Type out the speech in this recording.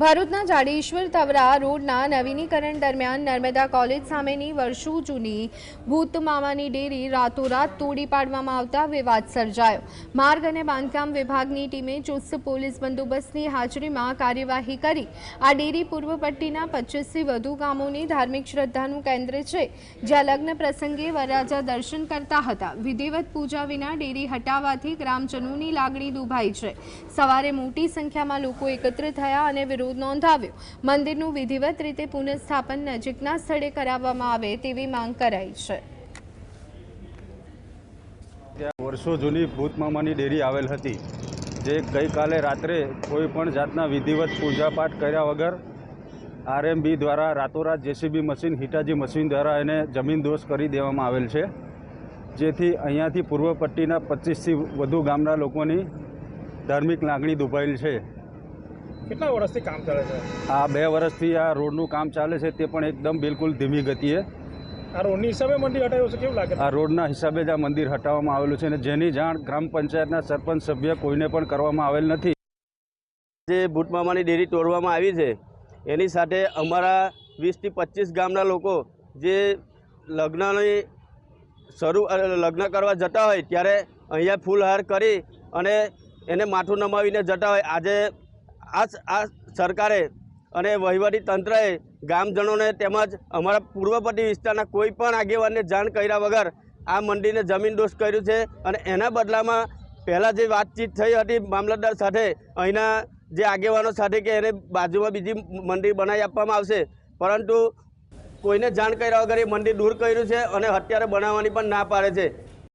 ભરૂચના જાડેશ્વર તવરા રોડના નવીનીકરણ દરમિયાન નર્મદા કોલેજ સામેની વર્ષો જૂની ભૂત મામાની ડેરી રાતોરાત તોડી પાડવામાં આવતા વિવાદ સર્જાયો. માર્ગ અને બાંધકામ વિભાગની ટીમે ચુસ્ત પોલીસ બંદોબસ્તની હાજરીમાં કાર્યવાહી કરી. આ ડેરી પૂર્વ પટ્ટીના પચીસથી વધુ ગામોની ધાર્મિક શ્રદ્ધાનું કેન્દ્ર છે, જ્યાં લગ્ન પ્રસંગે વરરાજા દર્શન કરતા હતા. વિધિવત પૂજા વિના ડેરી હટાવવાથી ગ્રામજનોની લાગણી દુભાઈ છે. સવારે મોટી સંખ્યામાં લોકો એકત્ર થયા અને વિરોધ નોંધાવ્યો. મંદિરનું વિધિવત રીતે પુનઃસ્થાપન નજીકના સ્થળે કરાવવામાં આવે તેવી માંગ કરાઈ છે. વર્ષો જૂની ભૂતમામાની ડેરી આવેલ હતી, જે ગઈકાલે રાત્રે કોઈ પણ જાતના વિધિવત પૂજાપાઠ કર્યા વગર આરએમબી દ્વારા રાતોરાત જેસીબી મશીન, હિટાજી મશીન દ્વારા એને જમીન દોષ કરી દેવામાં આવેલ છે. જેથી અહીંયાથી પૂર્વ પટ્ટીના પચીસથી વધુ ગામના લોકોની ધાર્મિક લાગણી દુભાયેલ છે. કેટલા વર્ષથી કામ ચાલે છે? આ બે વર્ષથી આ રોડનું કામ ચાલે છે તે પણ એકદમ બિલકુલ ધીમી ગતિએ. આ રોડની હિસાબે મંદિર હટાવ્યું છે કેવું લાગે આ રોડના હિસાબે જ આ મંદિર હટાવવામાં આવેલું છે અને જેની જાણ ગ્રામ પંચાયતના સરપંચ સભ્ય કોઈને પણ કરવામાં આવેલ નથી. જે ભૂટમામાની ડેરી તોડવામાં આવી છે એની સાથે અમારા વીસથી પચીસ ગામના લોકો જે લગ્નની શરૂ લગ્ન કરવા જતા હોય ત્યારે અહીંયા ફૂલહાર કરી અને એને માથું નમાવીને જતા હોય. આજે આ આ સરકારે અને વહીવટી તંત્રએ ગામજનોને તેમજ અમારા પૂર્વપટ્ટી વિસ્તારના કોઈ પણ આગેવાનને જાણ કર્યા વગર આ મંડીને જમીન દોષ કર્યું છે અને એના બદલામાં પહેલાં જે વાતચીત થઈ હતી મામલતદાર સાથે, અહીંના જે આગેવાનો સાથે કે એને બાજુમાં બીજી મંદિર બનાવી આપવામાં આવશે. પરંતુ કોઈને જાણ કર્યા વગર એ મંદિર દૂર કર્યું છે અને અત્યારે બનાવવાની પણ ના પાડે છે.